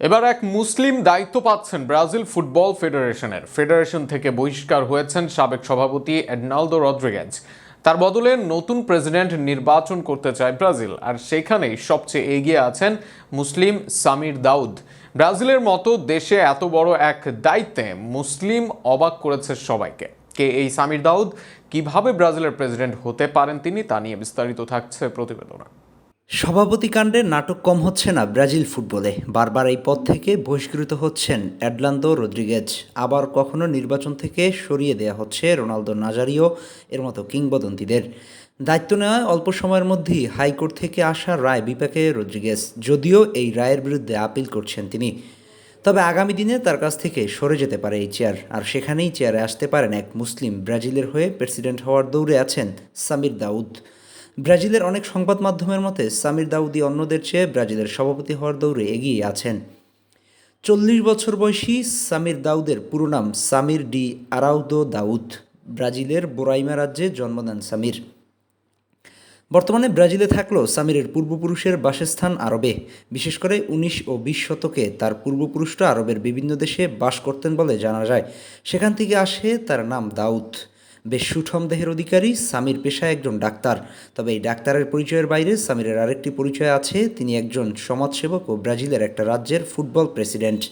এবার এক মুসলিম দায়িত্ব পাচ্ছেন ব্রাজিল ফুটবল ফেডারেশনের। ফেডারেশন থেকে বহিষ্কার হয়েছেন সাবেক সভাপতি এডনাল্দো রদ্রিগেজ তার বদলে নতুন প্রেসিডেন্ট নির্বাচন করতে চায় ব্রাজিল, আর সেখানেই সবচেয়ে এগিয়ে আছেন মুসলিম সামির দাউদ। ব্রাজিলের মতো দেশে এত বড় এক দায়িত্বে মুসলিম অবাক করেছে সবাইকে। কে এই সামির দাউদ? কীভাবে ব্রাজিলের প্রেসিডেন্ট হতে পারেন তিনি তা নিয়ে বিস্তারিত থাকছে প্রতিবেদনা। সভাপতি কাণ্ডে নাটক কম হচ্ছে না ব্রাজিল ফুটবলে। বারবার এই পদ থেকে বহিষ্কৃত হচ্ছেন অ্যাডলান্দো রদ্রিগেজ আবার কখনো নির্বাচন থেকে সরিয়ে দেয়া হচ্ছে রোনালদো নাজারিও, এর মতো কিংবদন্তিদের। দায়িত্ব নেওয়া অল্প সময়ের মধ্যেই হাইকোর্ট থেকে আসা রায় বিপাকে রদ্রিগেজ যদিও এই রায়ের বিরুদ্ধে আপিল করছেন তিনি। তবে আগামী দিনে তার কাছ থেকে সরে যেতে পারে এই চেয়ার, আর সেখানেই চেয়ারে আসতে পারেন এক মুসলিম ব্রাজিলের হয়ে প্রেসিডেন্ট হওয়ার দৌড়ে আছেন সামির দাউদ। ব্রাজিলের অনেক সংবাদ মাধ্যমের মতে, সামির দাউদি অন্যদের চেয়ে ব্রাজিলের সভাপতি হওয়ার দৌড়ে এগিয়ে আছেন। চল্লিশ বছর বয়সী সামির দাউদের পুরো নাম সামির ডি আরাউদো দাউদ। ব্রাজিলের বোরাইমা রাজ্যে জন্ম নেন সামির। বর্তমানে ব্রাজিলে থাকলেও সামিরের পূর্বপুরুষের বাসস্থান আরবে। বিশেষ করে উনিশ ও বিশ শতকে তার পূর্বপুরুষরা আরবের বিভিন্ন দেশে বাস করতেন বলে জানা যায়। সেখান থেকে আসে তার নাম দাউদ। বেশ সুঠম দেহের অধিকারী সামির পেশায় একজন ডাক্তার। তবে এই ডাক্তারের পরিচয়ের বাইরে সামিরের আরেকটি পরিচয় আছে। তিনি একজন সমাজসেবক ও ব্রাজিলের একটা রাজ্যের ফুটবল প্রেসিডেন্ট।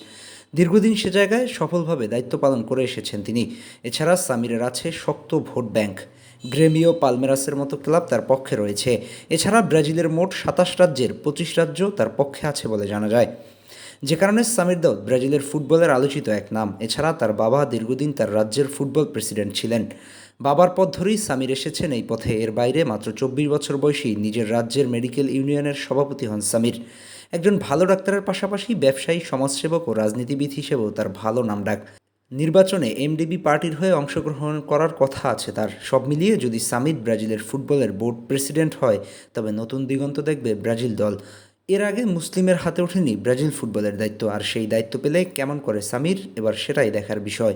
দীর্ঘদিন সে জায়গায় সফলভাবে দায়িত্ব পালন করে এসেছেন তিনি। এছাড়া সামিরের আছে শক্ত ভোট ব্যাংক। গ্রেমিও পালমেরাসের মতো ক্লাব তার পক্ষে রয়েছে। এছাড়া ব্রাজিলের মোট সাতাশ রাজ্যের পঁচিশ রাজ্য তার পক্ষে আছে বলে জানা যায়। যে কারণে সামির দাউদ ব্রাজিলের ফুটবলের আলোচিত এক নাম। এছাড়া তার বাবা দীর্ঘদিন তার রাজ্যের ফুটবল প্রেসিডেন্ট ছিলেন। বাবার পথ ধরেই সামির এসেছেন এই পথে। এর বাইরে মাত্র চব্বিশ বছর বয়সী নিজের রাজ্যের মেডিকেল ইউনিয়নের সভাপতি হন সামির। একজন ভালো ডাক্তারের পাশাপাশি ব্যবসায়ী, সমাজসেবক ও রাজনীতিবিদ হিসেবেও তার ভালো নামডাক নির্বাচনে এমডিবি পার্টির হয়ে অংশগ্রহণ করার কথা আছে তার। সব মিলিয়ে যদি সামির ব্রাজিলের ফুটবলের বোর্ড প্রেসিডেন্ট হয়, তবে নতুন দিগন্ত দেখবে ব্রাজিল দল। এর আগে মুসলিমের হাতে ওঠেনি ব্রাজিল ফুটবলের দায়িত্ব, আর সেই দায়িত্ব পেলে কেমন করে সামির? এবার সেটাই দেখার বিষয়।